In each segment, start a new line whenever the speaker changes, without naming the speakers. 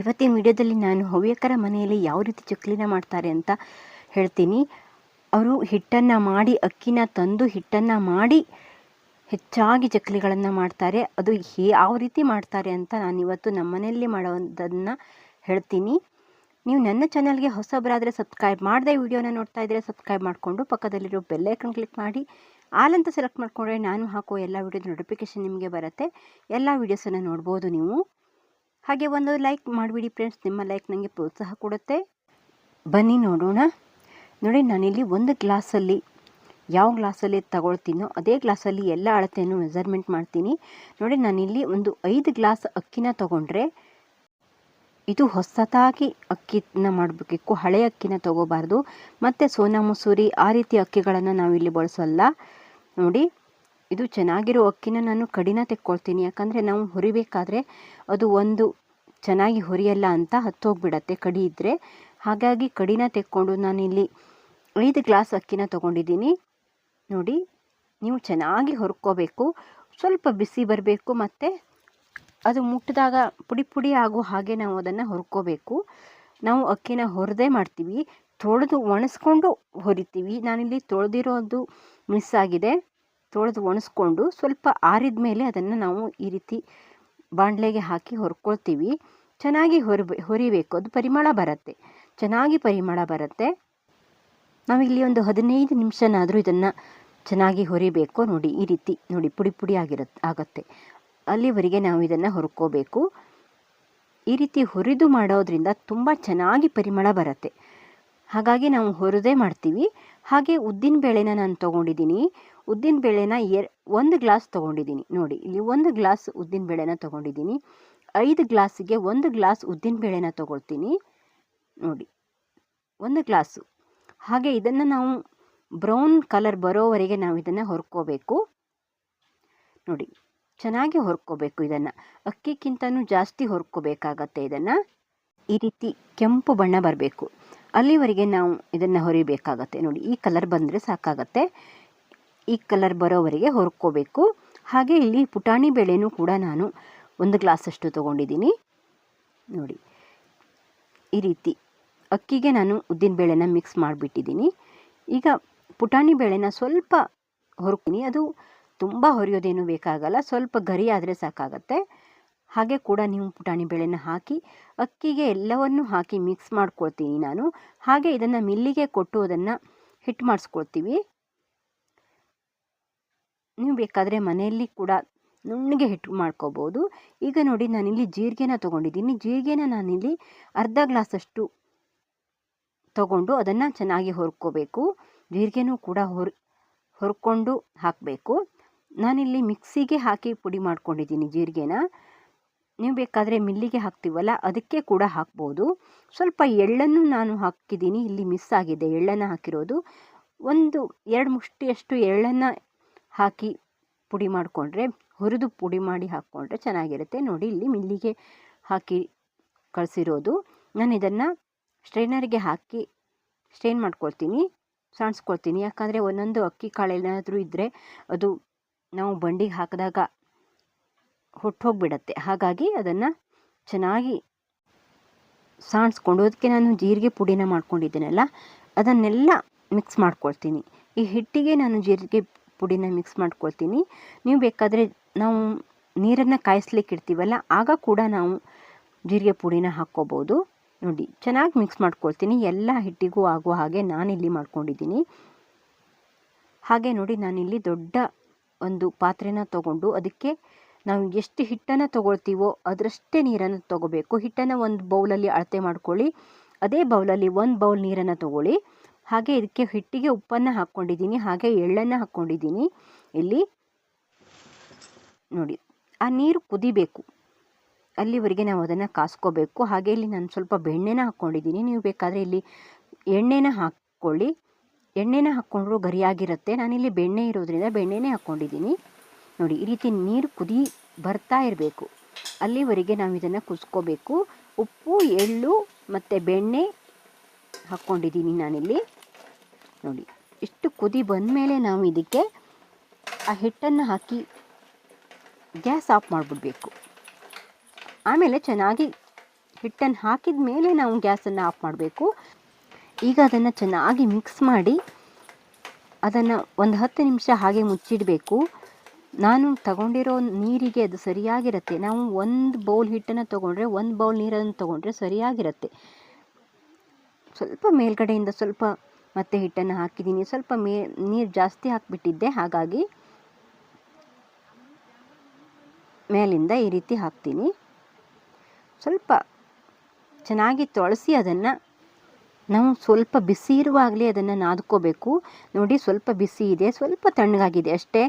ಇವತ್ತಿನ ವಿಡಿಯೋದಲ್ಲಿ ನಾನು ಹವ್ಯಕರ ಮನೆಯಲ್ಲಿ ಯಾವ ರೀತಿ ಚಕ್ಲಿನ ಮಾಡ್ತಾರೆ ಅಂತ ಹೇಳ್ತೀನಿ. ಅವರು ಹಿಟ್ಟನ್ನು ಮಾಡಿ, ಅಕ್ಕಿನ ತಂದು ಹಿಟ್ಟನ್ನು ಮಾಡಿ ಹೆಚ್ಚಾಗಿ ಚಕ್ಲಿಗಳನ್ನು ಮಾಡ್ತಾರೆ. ಅದು ಯಾವ ರೀತಿ ಮಾಡ್ತಾರೆ ಅಂತ ನಾನು ಇವತ್ತು ನಮ್ಮ ಮನೆಯಲ್ಲಿ ಮಾಡೋದನ್ನು ಹೇಳ್ತೀನಿ. ನೀವು ನನ್ನ ಚಾನಲ್ಗೆ ಹೊಸಬರಾದರೆ ಸಬ್ಸ್ಕ್ರೈಬ್ ಮಾಡದೆ ವಿಡಿಯೋನ ನೋಡ್ತಾ ಇದ್ದರೆ ಸಬ್ಸ್ಕ್ರೈಬ್ ಮಾಡಿಕೊಂಡು ಪಕ್ಕದಲ್ಲಿರೋ ಬೆಲ್ಲೈಕನ್ ಕ್ಲಿಕ್ ಮಾಡಿ. ಆಲ್ ಅಂತ ಸೆಲೆಕ್ಟ್ ಮಾಡಿಕೊಂಡ್ರೆ ನಾನು ಹಾಕೋ ಎಲ್ಲ ವಿಡಿಯೋದ ನೋಟಿಫಿಕೇಷನ್ ನಿಮಗೆ ಬರುತ್ತೆ. ಎಲ್ಲ ವೀಡಿಯೋಸನ್ನು ನೋಡ್ಬೋದು ನೀವು. ಹಾಗೆ ಒಂದು ಲೈಕ್ ಮಾಡಿಬಿಡಿ ಫ್ರೆಂಡ್ಸ್ ನಿಮ್ಮ ಲೈಕ್ ನನಗೆ ಪ್ರೋತ್ಸಾಹ ಕೊಡುತ್ತೆ. ಬನ್ನಿ ನೋಡೋಣ. ನೋಡಿ, ನಾನಿಲ್ಲಿ ಒಂದು ಗ್ಲಾಸಲ್ಲಿ ಯಾವ ಗ್ಲಾಸಲ್ಲಿ ತಗೊಳ್ತೀನೋ ಅದೇ ಗ್ಲಾಸಲ್ಲಿ ಎಲ್ಲ ಅಳತೆಯನ್ನು ಮೆಸರ್ಮೆಂಟ್ ಮಾಡ್ತೀನಿ. ನೋಡಿ, ನಾನಿಲ್ಲಿ ಒಂದು ಐದು ಗ್ಲಾಸ್ ಅಕ್ಕಿನ ತಗೊಂಡ್ರೆ ಇದು ಹೊಸತಾಗಿ ಅಕ್ಕಿನ ಮಾಡಬೇಕು. ಹಳೆ ಅಕ್ಕಿನ ತಗೋಬಾರ್ದು. ಮತ್ತು ಸೋನಾ ಮಸೂರಿ ಆ ರೀತಿ ಅಕ್ಕಿಗಳನ್ನು ನಾವಿಲ್ಲಿ ಬಳಸಲ್ಲ. ನೋಡಿ ಇದು ಚೆನ್ನಾಗಿರೋ ಅಕ್ಕಿನ ನಾನು ಕಡಿನ ತೆಕ್ಕೊಳ್ತೀನಿ. ಯಾಕಂದರೆ ನಾವು ಹುರಿಬೇಕಾದ್ರೆ ಅದು ಒಂದು ಚೆನ್ನಾಗಿ ಹುರಿಯಲ್ಲ ಅಂತ ಹತ್ತೋಗ್ಬಿಡತ್ತೆ ಕಡಿ ಇದ್ದರೆ ಹಾಗಾಗಿ ಕಡಿನ ತೆಕ್ಕೊಂಡು ನಾನಿಲ್ಲಿ ಐದು ಗ್ಲಾಸ್ ಅಕ್ಕಿನ ತೊಗೊಂಡಿದ್ದೀನಿ. ನೋಡಿ, ನೀವು ಚೆನ್ನಾಗಿ ಹುರ್ಕೋಬೇಕು. ಸ್ವಲ್ಪ ಬಿಸಿ ಬರಬೇಕು ಮತ್ತು ಅದು ಮುಟ್ಟಿದಾಗ ಪುಡಿ ಪುಡಿ ಆಗೋ ಹಾಗೆ ನಾವು ಅದನ್ನು ಹುರ್ಕೋಬೇಕು. ನಾವು ಅಕ್ಕಿನ ಹುರಿದೇ ಮಾಡ್ತೀವಿ. ತೊಳೆದು ಒಣಸ್ಕೊಂಡು ಹೊರಿತೀವಿ. ನಾನಿಲ್ಲಿ ತೊಳೆದಿರೋದು ಮಿಸ್ ಆಗಿದೆ. ತೊಳೆದು ಒಣಸ್ಕೊಂಡು ಸ್ವಲ್ಪ ಆರಿದ ಮೇಲೆ ಅದನ್ನು ನಾವು ಈ ರೀತಿ ಬಾಣಲೆಗೆ ಹಾಕಿ ಹೊರ್ಕೊಳ್ತೀವಿ. ಚೆನ್ನಾಗಿ ಹೊರ ಹೊರಿಬೇಕು. ಅದು ಪರಿಮಳ ಬರುತ್ತೆ. ಚೆನ್ನಾಗಿ ಪರಿಮಳ ಬರುತ್ತೆ. ನಾವಿಲ್ಲಿ ಒಂದು ಹದಿನೈದು ನಿಮಿಷನಾದರೂ ಇದನ್ನು ಚೆನ್ನಾಗಿ ಹೊರಿಬೇಕು. ನೋಡಿ, ಈ ರೀತಿ ನೋಡಿ ಪುಡಿ ಪುಡಿ ಆಗಿರುತ್ತೆ ಆಗುತ್ತೆ. ಅಲ್ಲಿವರೆಗೆ ನಾವು ಇದನ್ನು ಹೊರ್ಕೋಬೇಕು. ಈ ರೀತಿ ಹುರಿದು ಮಾಡೋದ್ರಿಂದ ತುಂಬ ಚೆನ್ನಾಗಿ ಪರಿಮಳ ಬರುತ್ತೆ. ಹಾಗಾಗಿ ನಾವು ಹೊರದೇ ಮಾಡ್ತೀವಿ. ಹಾಗೆ ಉದ್ದಿನ ಬೇಳೆನ ನಾನು ತೊಗೊಂಡಿದ್ದೀನಿ. ಉದ್ದಿನ ಬೇಳೆನ ಎರ್ ಒಂದು ಗ್ಲಾಸ್ ತೊಗೊಂಡಿದ್ದೀನಿ. ನೋಡಿ, ಇಲ್ಲಿ ಒಂದು ಗ್ಲಾಸ್ ಉದ್ದಿನ ಬೇಳೆನ ತೊಗೊಂಡಿದ್ದೀನಿ. ಐದು ಗ್ಲಾಸಿಗೆ ಒಂದು ಗ್ಲಾಸ್ ಉದ್ದಿನ ಬೇಳೆನ ತೊಗೊಳ್ತೀನಿ. ನೋಡಿ, ಒಂದು ಗ್ಲಾಸು. ಹಾಗೆ ಇದನ್ನು ನಾವು ಬ್ರೌನ್ ಕಲರ್ ಬರೋವರೆಗೆ ನಾವು ಇದನ್ನು ಹೊರ್ಕೋಬೇಕು. ನೋಡಿ, ಚೆನ್ನಾಗಿ ಹೊರ್ಕೋಬೇಕು ಇದನ್ನು. ಅಕ್ಕಿಗಿಂತನೂ ಜಾಸ್ತಿ ಹೊರ್ಕೋಬೇಕಾಗತ್ತೆ ಇದನ್ನು. ಈ ರೀತಿ ಕೆಂಪು ಬಣ್ಣ ಬರಬೇಕು. ಅಲ್ಲಿವರೆಗೆ ನಾವು ಇದನ್ನು ಹೊರಿಬೇಕಾಗತ್ತೆ. ನೋಡಿ, ಈ ಕಲರ್ ಬಂದರೆ ಸಾಕಾಗತ್ತೆ. ಈ ಕಲರ್ ಬರೋವರೆಗೆ ಹುರ್ಕೋಬೇಕು. ಹಾಗೆ ಇಲ್ಲಿ ಪುಟಾಣಿ ಬೇಳೆನೂ ಕೂಡ ನಾನು ಒಂದು ಗ್ಲಾಸಷ್ಟು ತೊಗೊಂಡಿದ್ದೀನಿ. ನೋಡಿ, ಈ ರೀತಿ ಅಕ್ಕಿಗೆ ನಾನು ಉದ್ದಿನ ಬೇಳೆನ ಮಿಕ್ಸ್ ಮಾಡಿಬಿಟ್ಟಿದ್ದೀನಿ. ಈಗ ಪುಟಾಣಿ ಬೇಳೆನ ಸ್ವಲ್ಪ ಹೊರಕ್ತೀನಿ. ಅದು ತುಂಬ ಹೊರೆಯೋದೇನು ಬೇಕಾಗಲ್ಲ, ಸ್ವಲ್ಪ ಗರಿ ಆದರೆ ಸಾಕಾಗತ್ತೆ. ಹಾಗೆ ಕೂಡ ನೀವು ಪುಟಾಣಿ ಬೇಳೆನ ಹಾಕಿ ಅಕ್ಕಿಗೆ ಎಲ್ಲವನ್ನು ಹಾಕಿ ಮಿಕ್ಸ್ ಮಾಡ್ಕೊಳ್ತೀನಿ ನಾನು. ಹಾಗೆ ಇದನ್ನು ಮಿಲ್ಲಿಗೆ ಕೊಟ್ಟು ಅದನ್ನು ಹಿಟ್ಟು ಮಾಡಿಸ್ಕೊಳ್ತೀವಿ. ನೀವು ಬೇಕಾದರೆ ಮನೆಯಲ್ಲಿ ಕೂಡ ನುಣ್ಣಗೆ ಹಿಟ್ಟು ಮಾಡ್ಕೋಬೋದು. ಈಗ ನೋಡಿ ನಾನಿಲ್ಲಿ ಜೀರಿಗೆನ ತೊಗೊಂಡಿದ್ದೀನಿ. ಜೀರಿಗೆನ ನಾನಿಲ್ಲಿ ಅರ್ಧ ಗ್ಲಾಸಷ್ಟು ತಗೊಂಡು ಅದನ್ನು ಚೆನ್ನಾಗಿ ಹೊರ್ಕೋಬೇಕು. ಜೀರಿಗೆನೂ ಕೂಡ ಹೊರ್, ಹೊರ್ಕೊಂಡು ಹಾಕಬೇಕು. ನಾನಿಲ್ಲಿ ಮಿಕ್ಸಿಗೆ ಹಾಕಿ ಪುಡಿ ಮಾಡ್ಕೊಂಡಿದ್ದೀನಿ ಜೀರಿಗೆನ. ನೀವು ಬೇಕಾದರೆ ಮಿಲ್ಲಿಗೆ ಹಾಕ್ತೀವಲ್ಲ, ಅದಕ್ಕೆ ಕೂಡ ಹಾಕ್ಬೋದು. ಸ್ವಲ್ಪ ಎಳ್ಳನ್ನು ನಾನು ಹಾಕಿದ್ದೀನಿ. ಇಲ್ಲಿ ಮಿಸ್ ಆಗಿದೆ. ಎಳ್ಳನ್ನು ಹಾಕಿರೋದು. ಒಂದು, ಎರಡು ಮುಷ್ಟಿಯಷ್ಟು ಎಳ್ಳನ್ನು ಹಾಕಿ ಪುಡಿ ಮಾಡಿಕೊಂಡ್ರೆ, ಹುರಿದು ಪುಡಿ ಮಾಡಿ ಹಾಕ್ಕೊಂಡ್ರೆ ಚೆನ್ನಾಗಿರುತ್ತೆ. ನೋಡಿ, ಇಲ್ಲಿ ಮಿಲ್ಲಿಗೆ ಹಾಕಿ ಕಳಿಸಿರೋದು. ನಾನು ಇದನ್ನು ಸ್ಟ್ರೈನರ್ಗೆ ಹಾಕಿ ಸ್ಟ್ರೈನ್ ಮಾಡ್ಕೊಳ್ತೀನಿ ಸಾಣಿಸ್ಕೊಳ್ತೀನಿ ಯಾಕಂದರೆ ಒಂದೊಂದು ಅಕ್ಕಿ ಕಾಳು ಏನಾದರೂ ಇದ್ದರೆ ಅದು ನಾವು ಬಂಡಿಗೆ ಹಾಕಿದಾಗ ಹೊಟ್ಟೋಗ್ಬಿಡತ್ತೆ. ಹಾಗಾಗಿ ಅದನ್ನು ಚೆನ್ನಾಗಿ ಸಾಣಿಸ್ಕೊಂಡು ಅದಕ್ಕೆ ನಾನು ಜೀರಿಗೆ ಪುಡಿನ ಮಾಡ್ಕೊಂಡಿದ್ದೀನಲ್ಲ, ಅದನ್ನೆಲ್ಲ ಮಿಕ್ಸ್ ಮಾಡ್ಕೊಳ್ತೀನಿ. ಈ ಹಿಟ್ಟಿಗೆ ನಾನು ಜೀರಿಗೆ ಪುಡಿನ ಮಿಕ್ಸ್ ಮಾಡ್ಕೊಳ್ತೀನಿ. ನೀವು ಬೇಕಾದರೆ ನಾವು ನೀರನ್ನು ಕಾಯಿಸ್ಲಿಕ್ಕೆ ಇಡ್ತೀವಲ್ಲ, ಆಗ ಕೂಡ ನಾವು ಜೀರಿಗೆ ಪುಡಿನ ಹಾಕ್ಕೋಬೋದು. ನೋಡಿ, ಚೆನ್ನಾಗಿ ಮಿಕ್ಸ್ ಮಾಡ್ಕೊಳ್ತೀನಿ. ಎಲ್ಲ ಹಿಟ್ಟಿಗೂ ಆಗುವ ಹಾಗೆ ನಾನಿಲ್ಲಿ ಮಾಡ್ಕೊಂಡಿದ್ದೀನಿ. ಹಾಗೆ ನೋಡಿ, ನಾನಿಲ್ಲಿ ದೊಡ್ಡ ಒಂದು ಪಾತ್ರೆನ ತಗೊಂಡು ಅದಕ್ಕೆ ನಾವು ಎಷ್ಟು ಹಿಟ್ಟನ್ನು ತೊಗೊಳ್ತೀವೋ ಅದರಷ್ಟೇ ನೀರನ್ನು ತೊಗೋಬೇಕು. ಹಿಟ್ಟನ್ನು ಒಂದು ಬೌಲಲ್ಲಿ ಅಳತೆ ಮಾಡ್ಕೊಳ್ಳಿ. ಅದೇ ಬೌಲಲ್ಲಿ ಒಂದು ಬೌಲ್ ನೀರನ್ನು ತೊಗೊಳ್ಳಿ. ಹಾಗೆ ಇದಕ್ಕೆ ಹಿಟ್ಟಿಗೆ ಉಪ್ಪನ್ನು ಹಾಕ್ಕೊಂಡಿದ್ದೀನಿ, ಹಾಗೆ ಎಳ್ಳನ್ನು ಹಾಕ್ಕೊಂಡಿದ್ದೀನಿ. ಇಲ್ಲಿ ನೋಡಿ, ಆ ನೀರು ಕುದಿಬೇಕು. ಅಲ್ಲಿವರೆಗೆ ನಾವು ಅದನ್ನು ಕಾಸ್ಕೋಬೇಕು. ಹಾಗೆ ಇಲ್ಲಿ ನಾನು ಸ್ವಲ್ಪ ಬೆಣ್ಣೆನ ಹಾಕ್ಕೊಂಡಿದ್ದೀನಿ. ನೀವು ಬೇಕಾದರೆ ಇಲ್ಲಿ ಎಣ್ಣೆನ ಹಾಕ್ಕೊಳ್ಳಿ. ಎಣ್ಣೆನ ಹಾಕ್ಕೊಂಡ್ರೂ ಗರಿಯಾಗಿರುತ್ತೆ. ನಾನಿಲ್ಲಿ ಬೆಣ್ಣೆ ಇರೋದ್ರಿಂದ ಬೆಣ್ಣೆನೇ ಹಾಕ್ಕೊಂಡಿದ್ದೀನಿ. ನೋಡಿ, ಈ ರೀತಿ ನೀರು ಕುದಿ ಬರ್ತಾ ಇರಬೇಕು. ಅಲ್ಲಿವರೆಗೆ ನಾವು ಇದನ್ನು ಕುದಿಸ್ಕೋಬೇಕು. ಉಪ್ಪು, ಎಳ್ಳು ಮತ್ತು ಬೆಣ್ಣೆ ಹಾಕ್ಕೊಂಡಿದ್ದೀನಿ ನಾನಿಲ್ಲಿ. ನೋಡಿ ಇಷ್ಟು ಕುದಿ ಬಂದಮೇಲೆ ನಾವು ಇದಕ್ಕೆ ಆ ಹಿಟ್ಟನ್ನು ಹಾಕಿ ಗ್ಯಾಸ್ ಆಫ್ ಮಾಡಿಬಿಡ್ಬೇಕು. ಆಮೇಲೆ ಚೆನ್ನಾಗಿ ಹಿಟ್ಟನ್ನು ಹಾಕಿದ ಮೇಲೆ ನಾವು ಗ್ಯಾಸನ್ನು ಆಫ್ ಮಾಡಬೇಕು. ಈಗ ಅದನ್ನು ಚೆನ್ನಾಗಿ ಮಿಕ್ಸ್ ಮಾಡಿ ಅದನ್ನು ಒಂದು ಹತ್ತು ನಿಮಿಷ ಹಾಗೆ ಮುಚ್ಚಿಡಬೇಕು. ನಾನು ತಗೊಂಡಿರೋ ನೀರಿಗೆ ಅದು ಸರಿಯಾಗಿರುತ್ತೆ. ನಾವು ಒಂದು ಬೌಲ್ ಹಿಟ್ಟನ್ನು ತೊಗೊಂಡ್ರೆ, ಒಂದು ಬೌಲ್ ನೀರನ್ನು ತೊಗೊಂಡ್ರೆ ಸರಿಯಾಗಿರುತ್ತೆ. ಸ್ವಲ್ಪ ಮೇಲ್ಗಡೆಯಿಂದ ಸ್ವಲ್ಪ ಮತ್ತೆ ಹಿಟ್ಟನ್ನು ಹಾಕಿದ್ದೀನಿ. ಸ್ವಲ್ಪ ಮೇ, ನೀರು ಜಾಸ್ತಿ ಹಾಕಿಬಿಟ್ಟಿದ್ದೆ. ಹಾಗಾಗಿ ಮೇಲಿಂದ ಈ ರೀತಿ ಹಾಕ್ತೀನಿ. ಸ್ವಲ್ಪ ಚೆನ್ನಾಗಿ ತೊಳಸಿ ಅದನ್ನು ನಾವು ಸ್ವಲ್ಪ ಬಿಸಿ ಇರುವಾಗಲೇ ಅದನ್ನು ನಾದ್ಕೋಬೇಕು. ನೋಡಿ ಸ್ವಲ್ಪ ಬಿಸಿ ಇದೆ. ಸ್ವಲ್ಪ ತಣ್ಣಗಾಗಿದೆ ಅಷ್ಟೇ.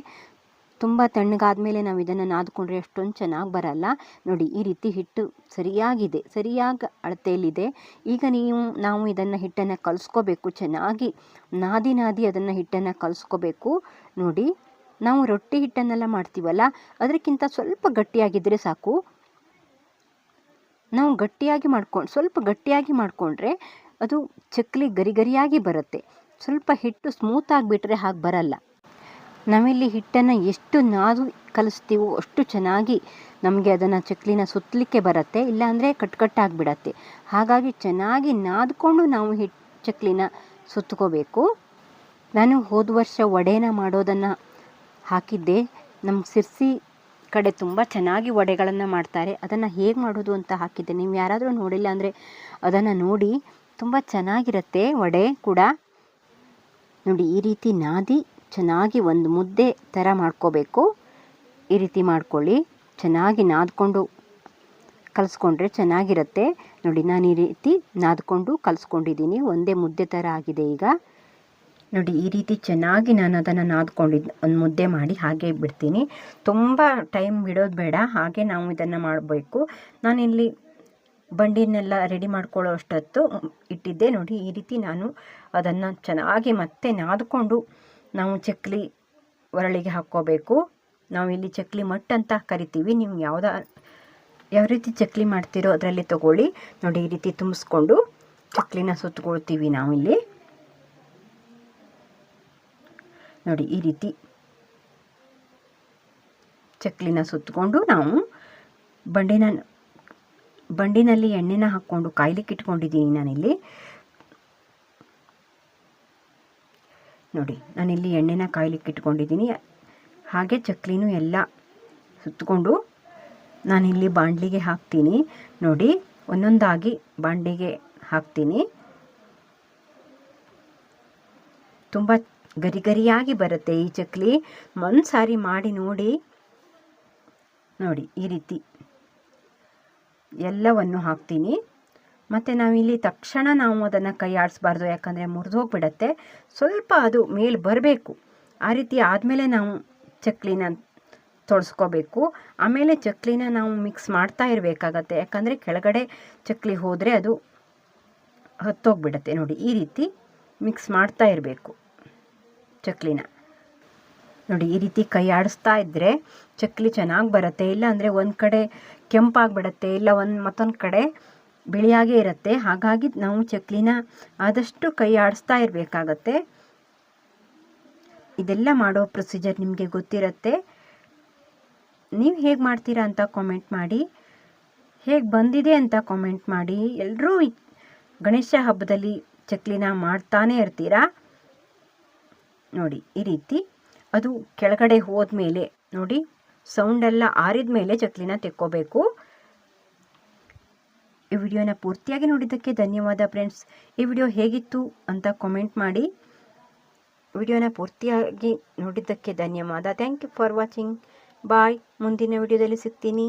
ತುಂಬ ತಣ್ಣಗಾದ್ಮೇಲೆ ನಾವು ಇದನ್ನು ನಾದ್ಕೊಂಡ್ರೆ ಅಷ್ಟೊಂದು ಚೆನ್ನಾಗಿ ಬರಲ್ಲ. ನೋಡಿ, ಈ ರೀತಿ ಹಿಟ್ಟು ಸರಿಯಾಗಿದೆ, ಸರಿಯಾಗಿ ಅಳತೆಯಲ್ಲಿದೆ. ಈಗ ನೀವು, ನಾವು ಇದನ್ನು ಹಿಟ್ಟನ್ನು ಕಲಿಸ್ಕೋಬೇಕು, ಚೆನ್ನಾಗಿ ನಾದಿ ನಾದಿ ಅದನ್ನು ಹಿಟ್ಟನ್ನು ಕಲಿಸ್ಕೋಬೇಕು. ನೋಡಿ, ನಾವು ರೊಟ್ಟಿ ಹಿಟ್ಟನ್ನೆಲ್ಲ ಮಾಡ್ತೀವಲ್ಲ ಅದಕ್ಕಿಂತ ಸ್ವಲ್ಪ ಗಟ್ಟಿಯಾಗಿದ್ದರೆ ಸಾಕು. ನಾವು ಗಟ್ಟಿಯಾಗಿ ಮಾಡ್ಕೊಂಡು ಸ್ವಲ್ಪ ಗಟ್ಟಿಯಾಗಿ ಮಾಡಿಕೊಂಡ್ರೆ ಅದು ಚಕ್ಲಿ ಗರಿಗರಿಯಾಗಿ ಬರುತ್ತೆ. ಸ್ವಲ್ಪ ಹಿಟ್ಟು ಸ್ಮೂತ್ ಆಗಿಬಿಟ್ರೆ ಹಾಗೆ ಬರಲ್ಲ. ನಾವಿಲ್ಲಿ ಹಿಟ್ಟನ್ನು ಎಷ್ಟು ನಾದು ಕಲಿಸ್ತೀವೋ ಅಷ್ಟು ಚೆನ್ನಾಗಿ ನಮಗೆ ಅದನ್ನು ಚಕ್ಲಿನ ಸುತ್ತಲಿಕ್ಕೆ ಬರುತ್ತೆ, ಇಲ್ಲಾಂದರೆ ಕಟ್ಕಟ್ಟಾಗಿಬಿಡತ್ತೆ. ಹಾಗಾಗಿ ಚೆನ್ನಾಗಿ ನಾದ್ಕೊಂಡು ನಾವು ಹಿಟ್ಟು ಚಕ್ಲಿನ ಸುತ್ಕೋಬೇಕು ನಾನು ಹೋದ ವರ್ಷ ವಡೆನ ಮಾಡೋದನ್ನು ಹಾಕಿದ್ದೆ. ನಮ್ಮ ಸಿರ್ಸಿ ಕಡೆ ತುಂಬ ಚೆನ್ನಾಗಿ ವಡೆಗಳನ್ನು ಮಾಡ್ತಾರೆ. ಅದನ್ನು ಹೇಗೆ ಮಾಡೋದು ಅಂತ ಹಾಕಿದ್ದೆ. ನೀವು ಯಾರಾದರೂ ನೋಡಿಲ್ಲ ಅಂದರೆ ಅದನ್ನು ನೋಡಿ. ತುಂಬ ಚೆನ್ನಾಗಿರುತ್ತೆ ವಡೆ ಕೂಡ. ನೋಡಿ, ಈ ರೀತಿ ನಾದಿ ಚೆನ್ನಾಗಿ ಒಂದು ಮುದ್ದೆ ಥರ ಮಾಡ್ಕೋಬೇಕು. ಈ ರೀತಿ ಮಾಡ್ಕೊಳ್ಳಿ. ಚೆನ್ನಾಗಿ ನಾದ್ಕೊಂಡು ಕಲಿಸ್ಕೊಂಡ್ರೆ ಚೆನ್ನಾಗಿರುತ್ತೆ. ನೋಡಿ, ನಾನು ಈ ರೀತಿ ನಾದ್ಕೊಂಡು ಕಲಿಸ್ಕೊಂಡಿದ್ದೀನಿ. ಒಂದೇ ಮುದ್ದೆ ಥರ ಆಗಿದೆ ಈಗ. ನೋಡಿ, ಈ ರೀತಿ ಚೆನ್ನಾಗಿ ನಾನು ಅದನ್ನು ನಾದ್ಕೊಂಡಿದ್ದು ಒಂದು ಮುದ್ದೆ ಮಾಡಿ ಹಾಗೆ ಬಿಡ್ತೀನಿ. ತುಂಬ ಟೈಮ್ ಬಿಡೋದು ಬೇಡ. ಹಾಗೆ ನಾವು ಇದನ್ನು ಮಾಡಬೇಕು. ನಾನಿಲ್ಲಿ ಬಂಡಿನೆಲ್ಲ ರೆಡಿ ಮಾಡ್ಕೊಳ್ಳೋ ಅಷ್ಟೊತ್ತು ಇಟ್ಟಿದ್ದೆ. ನೋಡಿ, ಈ ರೀತಿ ನಾನು ಅದನ್ನು ಚೆನ್ನಾಗಿ ಮತ್ತೆ ನಾದ್ಕೊಂಡು ನಾವು ಚಕ್ಲಿ ಒರಳಿಗೆ ಹಾಕ್ಕೋಬೇಕು. ನಾವು ಇಲ್ಲಿ ಚಕ್ಲಿ ಮಟ್ ಅಂತ ಕರಿತೀವಿ. ನೀವು ಯಾವ್ದ, ಯಾವ ರೀತಿ ಚಕ್ಲಿ ಮಾಡ್ತೀರೋ ಅದರಲ್ಲಿ ತಗೊಳ್ಳಿ. ನೋಡಿ, ಈ ರೀತಿ ತುಂಬಿಸ್ಕೊಂಡು ಚಕ್ಲಿನ ಸುತ್ತಕೊಳ್ತೀವಿ ನಾವಿಲ್ಲಿ ನೋಡಿ, ಈ ರೀತಿ ಚಕ್ಲಿನ ಸುತ್ತಕೊಂಡು ನಾವು ಬಂಡಿನ, ಬಂಡಿನಲ್ಲಿ ಎಣ್ಣೆನ ಹಾಕ್ಕೊಂಡು ಕಾಯ್ಲಿಕ್ಕೆ ಇಟ್ಕೊಂಡಿದ್ದೀನಿ ನಾನಿಲ್ಲಿ. ನೋಡಿ, ನಾನಿಲ್ಲಿ ಎಣ್ಣೆನ ಕಾಯ್ಲಿಕ್ಕೆ ಇಟ್ಕೊಂಡಿದ್ದೀನಿ. ಹಾಗೆ ಚಕ್ಲಿನೂ ಎಲ್ಲ ಸುತ್ತಕೊಂಡು ನಾನಿಲ್ಲಿ ಬಾಣಲಿಗೆ ಹಾಕ್ತೀನಿ. ನೋಡಿ, ಒಂದೊಂದಾಗಿ ಬಾಣಲಿಗೆ ಹಾಕ್ತೀನಿ. ತುಂಬ ಗರಿ ಗರಿಯಾಗಿ ಬರುತ್ತೆ ಈ ಚಕ್ಲಿ. ಒಂದು ಸಾರಿ ಮಾಡಿ ನೋಡಿ. ನೋಡಿ, ಈ ರೀತಿ ಎಲ್ಲವನ್ನು ಹಾಕ್ತೀನಿ. ಮತ್ತು ನಾವಿಲ್ಲಿ ತಕ್ಷಣ ನಾವು ಅದನ್ನು ಕೈ ಆಡಿಸ್ಬಾರ್ದು ಯಾಕಂದರೆ ಮುರಿದೋಗ್ಬಿಡತ್ತೆ. ಸ್ವಲ್ಪ ಅದು ಮೇಲೆ ಬರಬೇಕು. ಆ ರೀತಿ ಆದಮೇಲೆ ನಾವು ಚಕ್ಲಿನ ತೊಳ್ಸ್ಕೋಬೇಕು. ಆಮೇಲೆ ಚಕ್ಲಿನ ನಾವು ಮಿಕ್ಸ್ ಮಾಡ್ತಾ ಇರಬೇಕಾಗತ್ತೆ. ಯಾಕಂದರೆ ಕೆಳಗಡೆ ಚಕ್ಲಿ ಹೋದರೆ ಅದು ಹತ್ತೋಗ್ಬಿಡತ್ತೆ. ನೋಡಿ, ಈ ರೀತಿ ಮಿಕ್ಸ್ ಮಾಡ್ತಾ ಇರಬೇಕು ಚಕ್ಲಿನ. ನೋಡಿ, ಈ ರೀತಿ ಕೈ ಆಡಿಸ್ತಾ ಇದ್ದರೆ ಚಕ್ಲಿ ಚೆನ್ನಾಗಿ ಬರುತ್ತೆ. ಇಲ್ಲ ಅಂದರೆ ಒಂದು ಕಡೆ ಕೆಂಪಾಗಿಬಿಡತ್ತೆ. ಇಲ್ಲ, ಒಂದು ಮತ್ತೊಂದು ಕಡೆ ಬಿಳಿಯಾಗೇ ಇರುತ್ತೆ. ಹಾಗಾಗಿ ನಾವು ಚಕ್ಲಿನ ಆದಷ್ಟು ಕೈ ಆಡಿಸ್ತಾ ಇರಬೇಕಾಗತ್ತೆ. ಇದೆಲ್ಲ ಮಾಡೋ ಪ್ರೊಸೀಜರ್ ನಿಮಗೆ ಗೊತ್ತಿರುತ್ತೆ. ನೀವು ಹೇಗೆ ಮಾಡ್ತೀರಾ ಅಂತ ಕಾಮೆಂಟ್ ಮಾಡಿ. ಹೇಗೆ ಬಂದಿದೆ ಅಂತ ಕಾಮೆಂಟ್ ಮಾಡಿ. ಎಲ್ಲರೂ ಗಣೇಶ ಹಬ್ಬದಲ್ಲಿ ಚಕ್ಲಿನ ಮಾಡ್ತಾನೆ ಇರ್ತೀರಾ? ನೋಡಿ, ಈ ರೀತಿ ಅದು ಕೆಳಗಡೆ ಹೋದ ಮೇಲೆ ನೋಡಿ ಸೌಂಡೆಲ್ಲ ಆರಿದ ಮೇಲೆ ಚಕ್ಲಿನ ತೆಕ್ಕೋಬೇಕು. ಈ ವಿಡಿಯೋನ ಪೂರ್ತಿಯಾಗಿ ನೋಡಿದ್ದಕ್ಕೆ ಧನ್ಯವಾದ ಫ್ರೆಂಡ್ಸ್. ಈ ವಿಡಿಯೋ ಹೇಗಿತ್ತು ಅಂತ ಕಾಮೆಂಟ್ ಮಾಡಿ. ವಿಡಿಯೋನ ಪೂರ್ತಿಯಾಗಿ ನೋಡಿದ್ದಕ್ಕೆ ಧನ್ಯವಾದ. Thank you for watching bye ಮುಂದಿನ ವಿಡಿಯೋದಲ್ಲಿ ಸಿಗ್ತೀನಿ.